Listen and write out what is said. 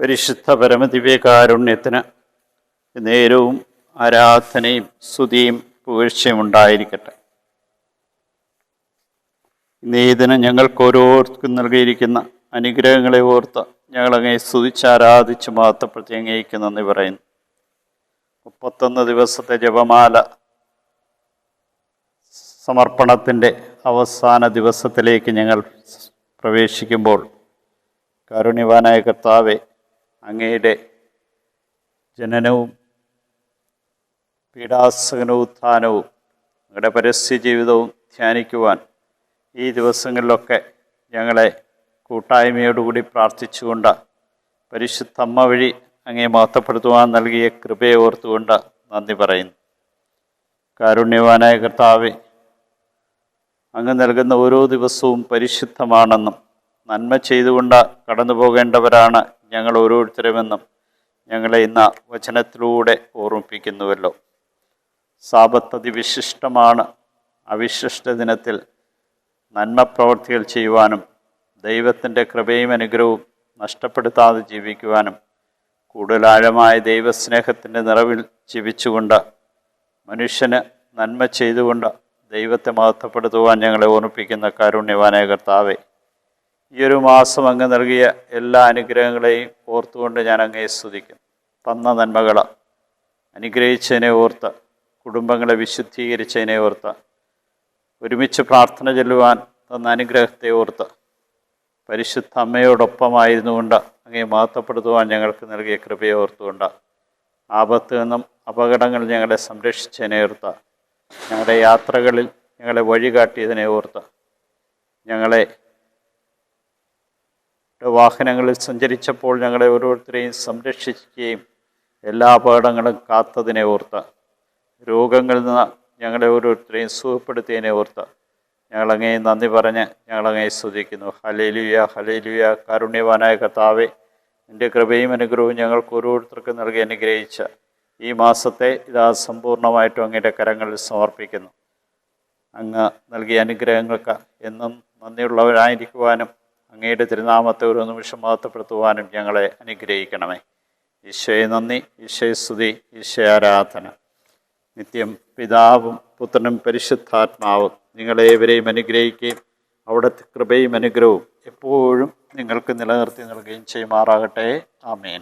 പരിശുദ്ധ പരമദിവ്യകാരുണ്യത്തിന് നേരവും ആരാധനയും സ്തുതിയും പുകഴ്ചയും ഉണ്ടായിരിക്കട്ടെ. ഇന്ന് ഈ ദിനം ഞങ്ങൾക്ക് ഓരോർക്കും നൽകിയിരിക്കുന്ന അനുഗ്രഹങ്ങളെ ഓർത്ത് ഞങ്ങളങ്ങേ സ്തുതിച്ച് ആരാധിച്ച് മാത്രപ്പെടുത്തി അങ്ങേക്ക് നന്ദി പറയുന്നു. മുപ്പത്തൊന്ന് ദിവസത്തെ ജപമാല സമർപ്പണത്തിന്റെ അവസാന ദിവസത്തിലേക്ക് ഞങ്ങൾ പ്രവേശിക്കുമ്പോൾ കാരുണ്യവാനായ കർത്താവെ അങ്ങയുടെ ജനനവും പീഡാസകനോത്ഥാനവും ഞങ്ങളുടെ പരസ്യ ജീവിതവും ധ്യാനിക്കുവാൻ ഈ ദിവസങ്ങളിലൊക്കെ ഞങ്ങളെ കൂട്ടായ്മയോടുകൂടി പ്രാർത്ഥിച്ചുകൊണ്ട് പരിശുദ്ധമ്മ വഴി അങ്ങേ മഹത്വപ്പെടുത്തുവാൻ നൽകിയ കൃപയെ ഓർത്തുകൊണ്ട് നന്ദി പറയുന്നു. കാരുണ്യവാനായ കർത്താവെ അങ്ങ് നൽകുന്ന ഓരോ ദിവസവും പരിശുദ്ധമാണെന്നും നന്മ ചെയ്തുകൊണ്ട് കടന്നു പോകേണ്ടവരാണ് ഞങ്ങൾ ഓരോരുത്തരുമെന്നും ഞങ്ങളെ ഇന്ന് വചനത്തിലൂടെ ഓർമ്മിപ്പിക്കുന്നുവല്ലോ. സാപത്ത് അതിവിശിഷ്ടമാണ് അവിശിഷ്ട ദിനത്തിൽ നന്മ പ്രവർത്തികൾ ചെയ്യുവാനും ദൈവത്തിന്റെ കൃപയും അനുഗ്രഹവും നഷ്ടപ്പെടുത്താതെ ജീവിക്കുവാനും കൂടുതൽ ആഴമായ ദൈവസ്നേഹത്തിന്റെ നിറവിൽ ജീവിച്ചുകൊണ്ട് മനുഷ്യന് നന്മ ചെയ്തുകൊണ്ട് ദൈവത്തെ മഹത്വപ്പെടുത്തുവാൻ ഞങ്ങളെ ഓർമ്മിപ്പിക്കുന്ന കാരുണ്യവാനായ കർത്താവെ ഈ ഒരു മാസം അങ്ങ് നൽകിയ എല്ലാ അനുഗ്രഹങ്ങളെയും ഓർത്തുകൊണ്ട് ഞാൻ അങ്ങേ സ്തുതിക്കുന്നു. തന്ന നന്മകൾ അനുഗ്രഹിച്ചതിനെ ഓർത്ത് കുടുംബങ്ങളെ വിശുദ്ധീകരിച്ചതിനെ ഓർത്ത് ഒരുമിച്ച് പ്രാർത്ഥന ചെല്ലുവാൻ തന്ന അനുഗ്രഹത്തെ ഓർത്ത് പരിശുദ്ധ അമ്മയോടൊപ്പമായിരുന്നു കൊണ്ട് അങ്ങേ മഹത്വപ്പെടുത്തുവാൻ ഞങ്ങൾക്ക് നൽകിയ കൃപയെ ഓർത്തുകൊണ്ട് ആപത്ത് നിന്നും അപകടങ്ങൾ ഞങ്ങളെ സംരക്ഷിച്ചതിനെ ഓർത്ത് ഞങ്ങളുടെ യാത്രകളിൽ ഞങ്ങളെ വഴികാട്ടിയതിനെ ഓർത്ത് ഞങ്ങളെ വാഹനങ്ങളിൽ സഞ്ചരിച്ചപ്പോൾ ഞങ്ങളെ ഓരോരുത്തരെയും സംരക്ഷിക്കുകയും എല്ലാ അപകടങ്ങളും കാത്തതിനെ ഓർത്ത്. രോഗങ്ങളിൽ നിന്ന് ഞങ്ങളെ ഓരോരുത്തരെയും സുഖപ്പെടുത്തിയതിനെ ഓർത്ത്. ഞങ്ങളങ്ങേ നന്ദി പറഞ്ഞ് ഞങ്ങളങ്ങേ സ്തുതിക്കുന്നു. ഹലേലുയ ഹലേലുയ കാരുണ്യവാനായ കർത്താവെ എന്റെ കൃപയും അനുഗ്രഹവും ഞങ്ങൾക്ക് ഓരോരുത്തർക്കും നൽകി അനുഗ്രഹിച്ച ഈ മാസത്തെ ഇതാ സമ്പൂർണമായിട്ടും അങ്ങയുടെ കരങ്ങളിൽ സമർപ്പിക്കുന്നു. അങ്ങ് നൽകിയ അനുഗ്രഹങ്ങൾക്ക് എന്നും നന്ദിയുള്ളവരായിരിക്കുവാനും അങ്ങയുടെ തിരുനാമത്തെ ഒരു നിമിഷം മഹത്വപ്പെടുത്തുവാനും ഞങ്ങളെ അനുഗ്രഹിക്കണമേ. ഈശോയെ നന്ദി ഈശോയെ സ്തുതി ഈശോയാരാധന നിത്യം പിതാവും പുത്രനും പരിശുദ്ധാത്മാവും നിങ്ങളേവരെയും അനുഗ്രഹിക്കുകയും അവിടുത്തെ കൃപയും അനുഗ്രഹവും എപ്പോഴും നിങ്ങൾക്ക് നിലനിർത്തി നൽകുകയും ചെയ്യുമാറാകട്ടെ. ആമേൻ.